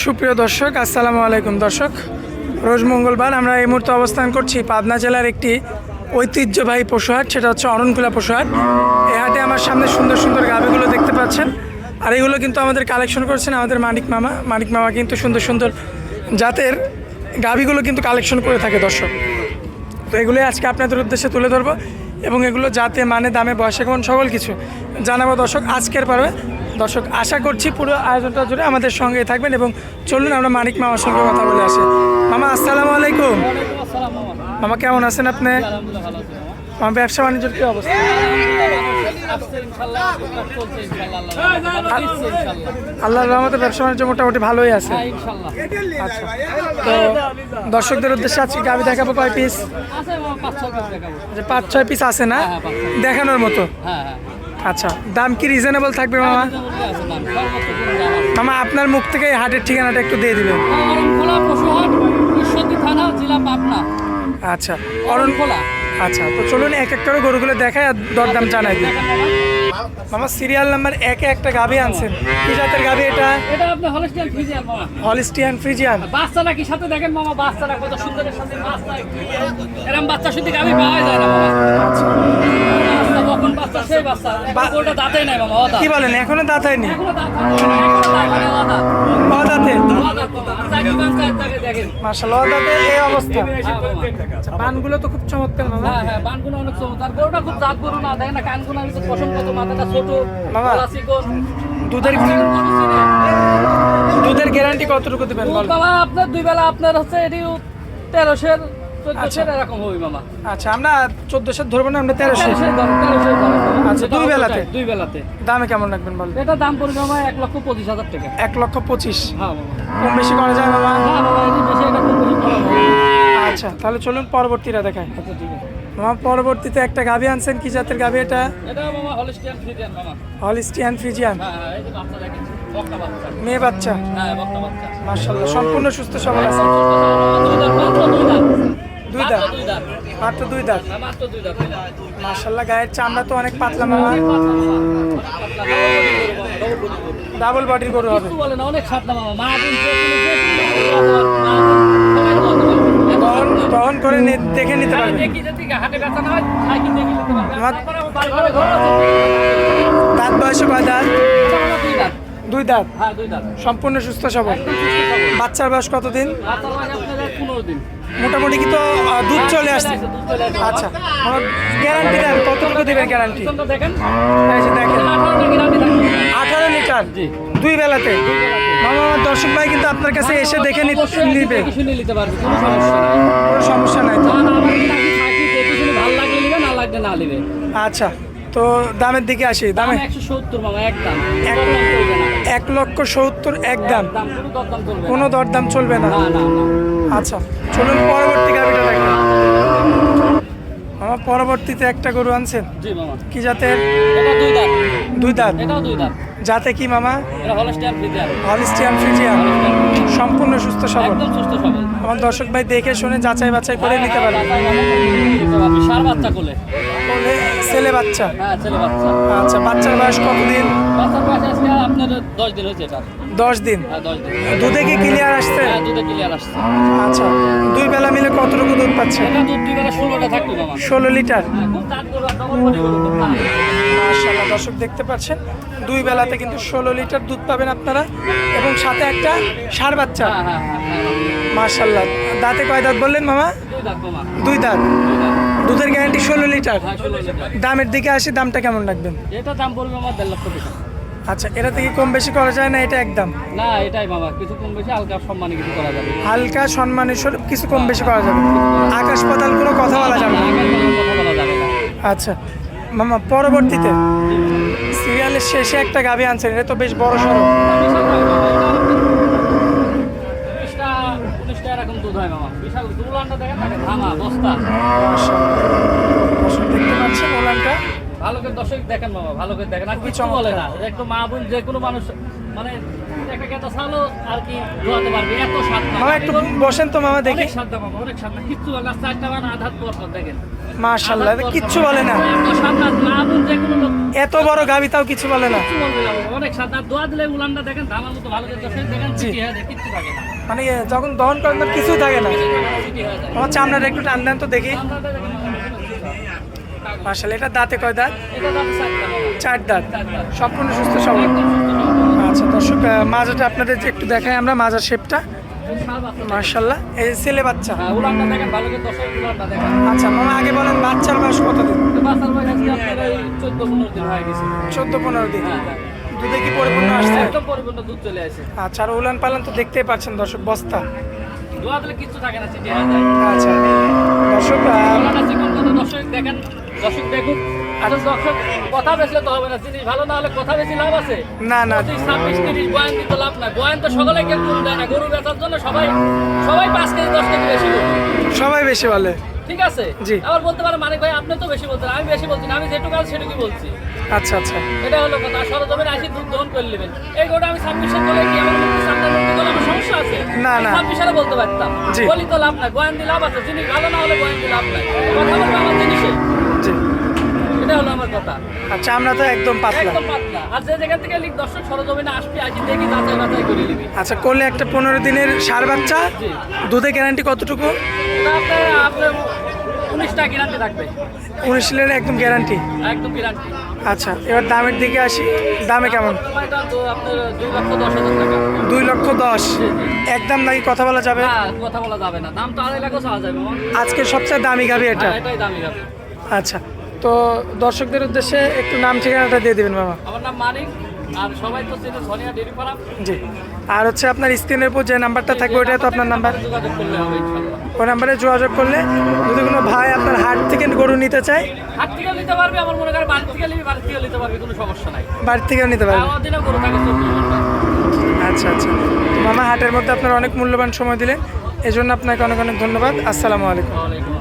সুপ্রিয় দর্শক, আসসালামু আলাইকুম দর্শক। রোজ মঙ্গলবার আমরা এই মুহূর্তে অবস্থান করছি পাবনা জেলার একটি ঐতিহ্যবাহী পশুহাট, সেটা হচ্ছে অরণকুলা পশুহাট। এই হাটে আমার সামনে সুন্দর সুন্দর গাভিগুলো দেখতে পাচ্ছেন। আর এগুলো কিন্তু আমাদের কালেকশন করছেন আমাদের মানিক মামা। মানিক মামা কিন্তু সুন্দর সুন্দর জাতের গাভিগুলো কিন্তু কালেকশন করে থাকে দর্শক। তো এগুলোই আজকে আপনাদের উদ্দেশ্যে তুলে ধরবো। এবং এগুলো যাতে মানে দামে, বয়সে কেমন, সকল কিছু জানাব দর্শক। আজকের পারবে দর্শক আশা করছি পুরো আয়োজনটা জুড়ে আমাদের সঙ্গে থাকবেন এবং চলুন আমরা মানিক মামার সঙ্গে কথা বলে আসি। মামা আসসালামু আলাইকুম। মামা কেমন আছেন আপনি? আমার ব্যবসা বাণিজ্যের কী অবস্থা? আল্লাহর রহমতে ব্যবসা বাণিজ্য মোটামুটি ভালোই আছে। আচ্ছা। তো দর্শকদের উদ্দেশ্যে আজকে গাবি দেখাবো কয় পিস পাঁচ ছয় পিস আছে না? দেখানোর মতো। আচ্ছা দাম কি রিজনেবল থাকবে মামা? মামা আপনার মুখ থেকে হাটের ঠিকানাটা একটু দিয়ে দিবেন। আচ্ছা অরণ আচ্ছা তো চলুন এক এক করে গরুগুলো দেখায় আর দরদাম জানাই দিন মামা সিরিয়াল নাম্বার একে একটা গাভি আনছেন। কি জাতের গাভি এটা? এটা আপনি হলস্টিয়ান ফ্রিজিয়ান মামা। হলিস্টিয়ান ফ্রিজিয়ান বাচ্চারা কি? সাথে দেখেন মামা বাচ্চারা কত সুন্দরের সাথে বাচ্চা এরকম বাচ্চা শুধু আমি পাওয়া যায় না মামা বাচ্চা কখন বাচ্চা সেই বাচ্চা বা- ওটা দাঁতে নাই মামা ওটা কি বলেন এখনও দাঁত হয়নি? হয় হয় এই অবস্থা। হ্যাঁ, আচ্ছা তো খুব চমৎকার মামা। হ্যাঁ হ্যাঁ বানগুলো অনেক চমৎকার। গরুটা খুব জাত গরু না দেখেন না কানগুলো আমি পছন্দ কত মাথাটা ছোট মামা। দুধের দুধের গ্যারান্টি কতটুকু দেবেন আপনার দুই বেলা আপনার হচ্ছে এটি তেরোশের। চোদ্দশের এরকম হবে মামা। আচ্ছা আমরা চোদ্দশো ধরবো না আমরা তেরোশো। আচ্ছা, দুই বেলাতে? দুই বেলাতে। দামে কেমন রাখবেন এটা দাম পড়বে মামা এক লক্ষ পঁচিশ হাজার টাকা। এক লক্ষ পঁচিশ। হ্যাঁ কম বেশি করা যায় মামা? না। আচ্ছা তাহলে চলুন পরবর্তীটা দেখায়। আচ্ছা ঠিক আছে। মামা পরবর্তীতে একটা গাভি আনছেন কি জাতের গাভি এটা? হলিস্টিয়ান ফ্রিজিয়ান ফ্রিজিয়ান হ্যাঁ হ্যাঁ বাচ্চা মেয়ে হ্যাঁ বাচ্চা। মার্শাল্লাহ সম্পূর্ণ সুস্থ সবল আছে। দুই দাঁত মাত্র দুই দাঁত মার্শাল্লাহ গায়ের চামড়া তো অনেক পাতলা মামা। ডাবল বডির গরু হবে। অনেক দহন করে দেখে নিতে পারবে। দাঁত বয়সে কয় দাঁত? দুই হ্যাঁ দুই দাঁত। সম্পূর্ণ সুস্থ সবল। বাচ্চার বয়স কতদিন? পনেরো দিন। মোটামুটি কি তো দুধ চলে আসছে। দুধ চলে আসছে। আচ্ছা আমার গ্যারান্টি দেন কতটুকু দিবেন গ্যারান্টি দেখেন আঠারো লিটার জি। দুই বেলাতে। আমার দর্শক ভাই কিন্তু আপনার কাছে এসে দেখে নিবে। নিতে পারবে কোনো সমস্যা নেই। আচ্ছা তো দামের দিকে আসি। দাম এক- লক্ষ সত্তর এক দাম। কোনো দরদাম চলবে না। আচ্ছা চলুন পরবর্তী গাভিটা দেখেন মামা পরবর্তীতে একটা গরু আনছেন? জি মামা। কি জাতের? এটা দুই দাঁত। দুই দাঁত? এটাও দুই দাঁত। যাতে কি মামা? এটা হলস্টিয়ান ফ্রিজিয়ান হলিস্টিয়ান ফ্রিজিয়ান সম্পূর্ণ সুস্থ সবল। একদম সুস্থ সবল। আমার দর্শক ভাই দেখে শুনে যাচাই বাছাই করে নিতে পারে সার বাচ্চা কোলে। বলে ছেলে বাচ্চা? হ্যাঁ ছেলে বাচ্চা। আচ্ছা বাচ্চার বয়স কতদিন? বাচ্চার বয়স আজকে আপনার দশ দিন হয়েছে এটা। দশ দিন? হ্যাঁ দশ দিন। দুধে কি ক্লিয়ার আসছে? দুধে ক্লিয়ার আসছে। আচ্ছা দুই বেলা মিলে কতটুকু দুধ পাচ্ছে? এটা দুধ দুই বেলা ষোলোটা থাকবে মামা। ষোলো লিটার? হ্যাঁ। মাশাল্লাহ দর্শক দেখতে পাচ্ছেন দুই বেলাতে কিন্তু ষোলো লিটার দুধ পাবেন আপনারা এবং সাথে একটা সার বাচ্চা। মাশাল্লাহ দাঁতে কয় দাঁত বললেন মামা? মামা দুই দাঁত। দুই দাঁত। দুধের গ্যারান্টি ষোলো লিটার। দামের দিকে আসি দামটা কেমন রাখবেন? এটা দাম পড়বে আমার দেড় লক্ষ টাকা আচ্ছা এটা থেকে কম বেশি করা যায় না এটা একদম? না এটাই মামা কিছু কম বেশি হালকা সম্মানে কিছু করা যাবে। হালকা স্বরূপ কিছু কম বেশি করা যাবে। আকাশ পাতাল কোনো কথা বলা যাবে না। আচ্ছা মামা পরবর্তীতে সিরিয়ালের শেষে একটা গাভি আনছেন এটা তো বেশ বড় সড়ো উনিশটা উনিশটা এরকম দুধ হয় মামা বিশাল দুলানটা দেখেন তাকে ধামা বস্তা দেখতে পাচ্ছেন ওলানটা ভালো করে দর্শক দেখেন মামা ভালো করে দেখেন আর কিছু বলে না একটু মা বোন যে কোনো মানুষ মানে একটা সাদা ছালো আর কি ধোয়াতে পারবে এত স্বাদ মামা একটু বসেন তো মামা দেখি অনেক স্বাদ না অনেক স্বাদ না কিচ্ছু বলে না চারটা বার আধাত পর পর দেখেন মাশাল্লাহ কিচ্ছু বলে না এত বড় গাবি তাও কিছু বলে না অনেক আর দোয়া দিলে উলানটা দেখেন ধামার মতো ভালো দেখতে দেখেন হয়ে কিচ্ছু থাকে না মানে যখন দহন করেন তখন কিছুই থাকে না। আমার চামড়াটা একটু টান দেন তো দেখি। মাশাল্লাহ এটা দাঁতে কয় দাঁত। চার দাঁত। সম্পূর্ণ সুস্থ সবল। আচ্ছা দর্শক মাজাটা আপনাদের যে একটু দেখাই আমরা মাজার শেপটা। মার্শাল্লাহ এই ছেলে বাচ্চা। আচ্ছা মামা আগে বলেন বাচ্চার বয়স কতদিন? তো বাচ্চার বয়স আজকে আপনার এই চোদ্দ পনেরো দিন চোদ্দ পনেরো দিন। দুধে কি পরিপূর্ণ আসছে। একদম পরিপূর্ণ দুধ চলে আসে। আচ্ছা আর উলান পালন তো দেখতেই পাচ্ছেন দর্শক বস্তা। দোয়া দিলে কিচ্ছু থাকে না চিঠি আচ্ছা দর্শক দর্শক দেখেন দর্শক দেখুন আর দর্শক কথা তো হবে না জিনিস ভালো না হলে কথা বেশি লাভ আছে? না না। পঁচিশ ছাব্বিশ তিরিশ বয়ান দিতে লাভ না বয়ান তো সকলে কেউ কম দেয় না গরু বেচার জন্য সবাই সবাই পাঁচ কেজি দশ কেজি বেশি সবাই বেশি বলে। ঠিক আছে। আবার বলতে পারে মানে ভাই আপনি তো বেশি বলতেন আমি বেশি বলছি না আমি যেটুকু আছে সেটুকুই বলছি। আচ্ছা আচ্ছা। এটা হলো কথা। সরজমিনে আসি দুধ দহন করে নেবেন। এই গোটা আমি সাবমিশন বলে কি আমার আমার সমস্যা আছে? না, না। ছাব্বিশে বলতে পারতাম। বলি তো লাভ না গোয়েন্দি লাভ আছে। যিনি ভালো না হলে গোয়েন্দি লাভ নাই। কথা বলব আমার জিনিসে। জি। এটা হলো আমার কথা। আচ্ছা আমরা তো একদম পাতলা। একদম পাতলা। আর যে থেকে লিখ দর্শক সরজমিনে আসবি আজ দেখি যাচাই বাছাই করে নিবি। আচ্ছা করলে একটা পনেরো দিনের সার বাচ্চা। দুধে গ্যারান্টি কতটুকু? আপনার আপনার উনিশটা গ্যারান্টি থাকবে। উনিশ লিটার একদম গ্যারান্টি একদম গ্যারান্টি আচ্ছা এবার দামের দিকে আসি। দামে কেমন? দুই লক্ষ দশ একদম নাকি কথা বলা যাবে? কথা বলা যাবে না। দাম তো আড়াই যাবে। আজকে সবচেয়ে দামি গাবি এটা। হ্যাঁ, এটাই দামি যাবে আচ্ছা তো দর্শকদের উদ্দেশ্যে একটু নাম ঠিকানাটা দিয়ে দেবেন মামা। আমার নাম মানিক আর সবাই তো চেনে সোনিয়া ডেরি ফার্ম। জি। আর হচ্ছে আপনার স্ক্রিনের উপর যে নাম্বারটা থাকবে ওটাই তো আপনার নাম্বার। যোগাযোগ করলে হবে ওই নাম্বারে যোগাযোগ করলে যদি কোনো ভাই আপনার হাট থেকে গরু নিতে চায় হাট থেকে নিতে পারবে আমার মনে করেন বাড়ি থেকে নিবি বাড়ি থেকে নিতে পারবে কোনো সমস্যা নাই। বাড়ি থেকেও নিতে পারবে। আমার গরু থাকে আচ্ছা আচ্ছা। মামা হাটের মধ্যে আপনার অনেক মূল্যবান সময় দিলেন এজন্য আপনাকে অনেক অনেক ধন্যবাদ। আসসালামু আলাইকুম।